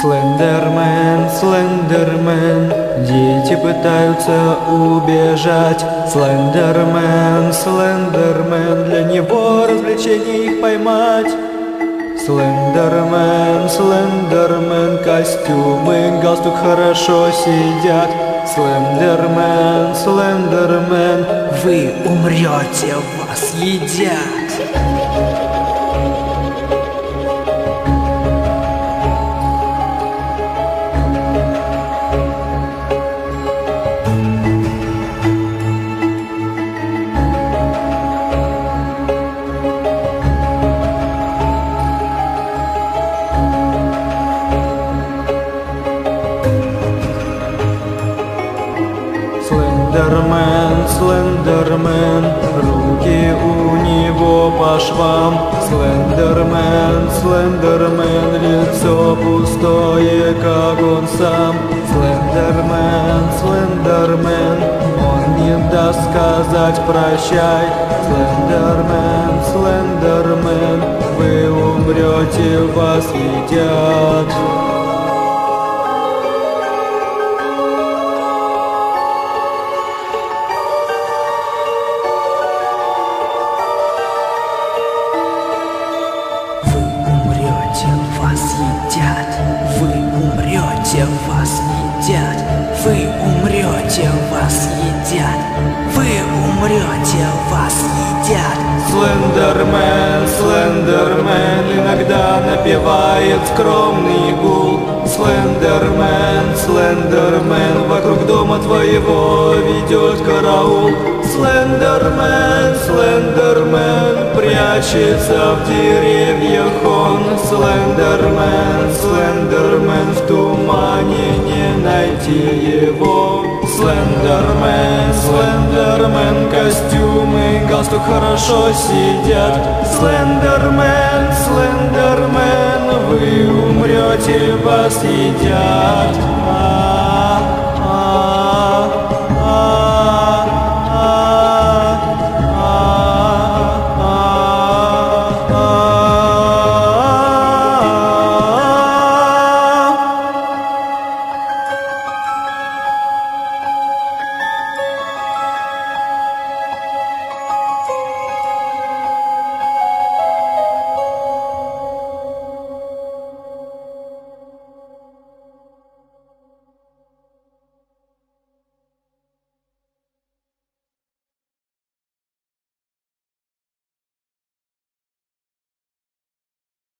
Слендермен, Слендермен, дети пытаются убежать. Слендермен, Слендермен, для него развлечение их поймать. Слендермен, Слендермен, костюмы, галстук хорошо сидят. Слендермен, Слендермен, вы умрете, вас едят. Слендермен, Слендермен, руки у него по швам. Слендермен, Слендермен, лицо пустое, как он сам. Слендермен, Слендермен, он не даст сказать прощай. Слендермен, Слендермен, вы умрете, вас едят. Едят. Вы умрете, вас едят. Вы умрете, вас едят. Вы умрете, вас едят. Слендермен, Слендермен иногда напевает скромный гул Слендермен, Слендермен вокруг дома твоего ведет караул Слендермен, Слендермен прячется в деревьях он Слендермен, Слендермен в тумане не найти его. Слендермен, Слендермен костюмы, галстук хорошо сидят. Слендермен, Слендермен, вы умрете, вас едят